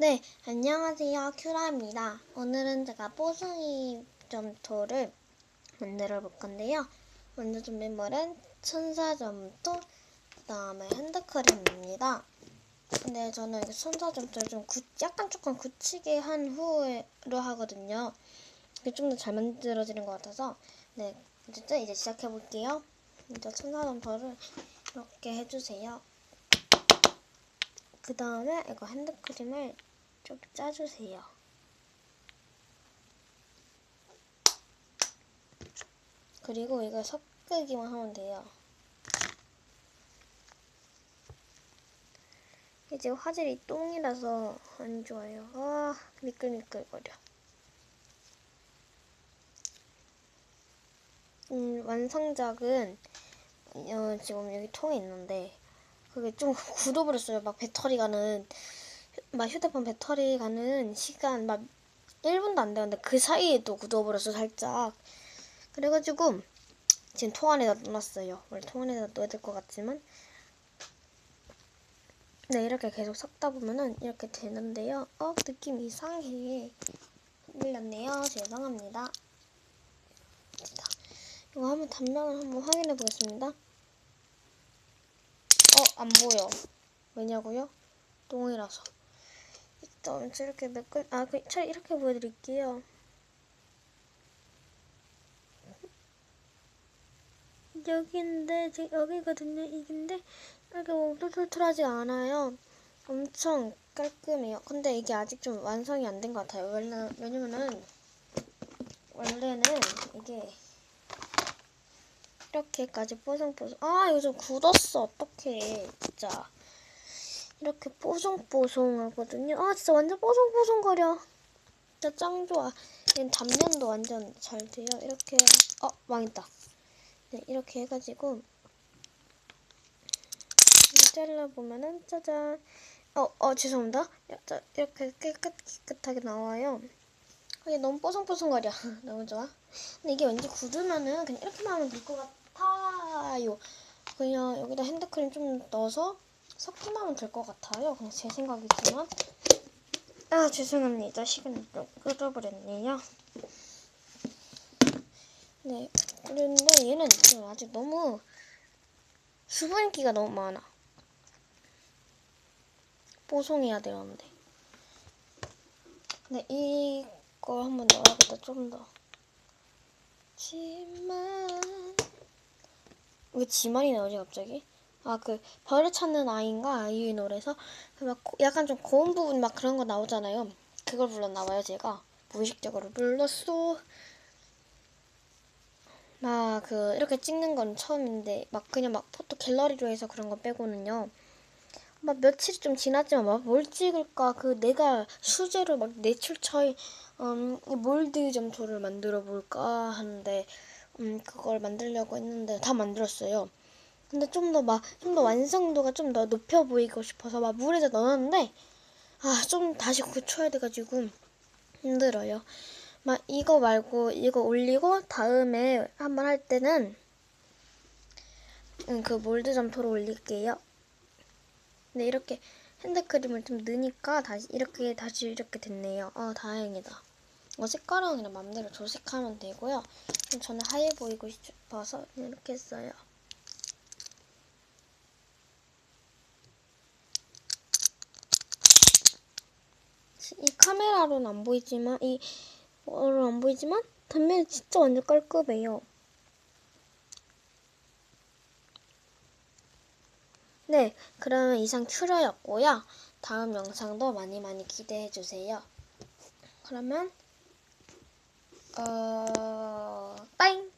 네, 안녕하세요. 큐라입니다. 오늘은 제가 뽀송이 점토를 만들어 볼 건데요. 먼저 준비물은 천사 점토, 그 다음에 핸드크림입니다. 근데 저는 천사 점토를 좀 굳- 약간 조금 굳히게 한 후로 하거든요. 이게 좀 더 잘 만들어지는 것 같아서. 네, 어쨌든 이제 시작해 볼게요. 먼저 천사 점토를 이렇게 해주세요. 그 다음에 이거 핸드크림을 좀 짜주세요. 그리고 이거 섞기만 하면 돼요. 이제 화질이 똥이라서 안 좋아요. 아, 미끌미끌거려. 음, 완성작은 어, 지금 여기 통에 있는데 그게 좀 굳어버렸어요. 막 배터리 가는 막 휴대폰 배터리 가는 시간 막 1분도 안 되는데 그 사이에 또 굳어버렸어 살짝. 그래가지고 지금 통 안에다 넣어놨어요. 원래 통 안에다 넣어야 될 것 같지만 네 이렇게 계속 섞다 보면은 이렇게 되는데요. 어 느낌 이상해. 흔들렸네요. 죄송합니다. 이거 한번 단면을 한번 확인해 보겠습니다. 어 안 보여. 왜냐고요? 똥이라서. 일단 이렇게 매끈 아 그, 차라리 이렇게 보여드릴게요. 여기인데 제 여기거든요. 이긴데 이렇게 뭐 툴툴툴하지 않아요. 엄청 깔끔해요. 근데 이게 아직 좀 완성이 안 된 것 같아요. 왜냐, 왜냐면은 원래는 이게 이렇게까지 뽀송뽀송 아 이거 좀 굳었어 어떡해 진짜 이렇게 뽀송뽀송하거든요. 아 진짜 완전 뽀송뽀송거려. 진짜 짱 좋아. 얘는 단면도 완전 잘 돼요. 이렇게 어 망했다. 네 이렇게 해가지고 잘라보면은 짜잔. 어, 어 죄송합니다. 자, 이렇게 깨끗, 깨끗하게 나와요. 이게 너무 뽀송뽀송거려. 너무 좋아. 근데 이게 왠지 굳으면은 그냥 이렇게만 하면 될 것 같아요. 그냥 여기다 핸드크림 좀 넣어서 섞기만 하면 될 것 같아요. 그냥 제 생각이지만. 아 죄송합니다. 시간이 좀 끌어버렸네요. 네. 그런데 얘는 아직 너무 수분기가 너무 많아. 뽀송해야 되는데. 네, 이걸 한번 넣어야겠다, 좀 더. 지만 왜 지만이 나오지 갑자기? 아 그 별을 찾는 아이인가 아이유의 노래에서 그막 약간 좀 고음 부분 막 그런 거 나오잖아요. 그걸 불렀나 봐요 제가 무의식적으로 불렀어. 막 그 이렇게 찍는 건 처음인데 막 그냥 막 포토 갤러리로 해서 그런 거 빼고는요. 막 며칠이 좀 지났지만 막 뭘 찍을까 그 내가 수제로 막 내출처의 음, 이 몰드 점토를 만들어 볼까 하는데 음, 그걸 만들려고 했는데 다 만들었어요. 근데 좀 더 막 좀 더 완성도가 좀 더 높여 보이고 싶어서 막 물에다 넣었는데 아 좀 다시 고쳐야 돼가지고 힘들어요. 막 이거 말고 이거 올리고 다음에 한번 할 때는 음, 그 몰드 점토를 올릴게요. 근데 이렇게 핸드크림을 좀 넣으니까 다시 이렇게 다시 이렇게 됐네요. 아 다행이다. 어, 색깔은 그냥 맘대로 조색하면 되고요. 저는 하얘 보이고 싶어서 이렇게 했어요. 이 카메라로는 안 보이지만 이 어로 안 보이지만 단면이 진짜 완전 깔끔해요. 네, 그러면 이상 큐러였고요. 다음 영상도 많이 많이 기대해 주세요. 그러면 어, 빠잉!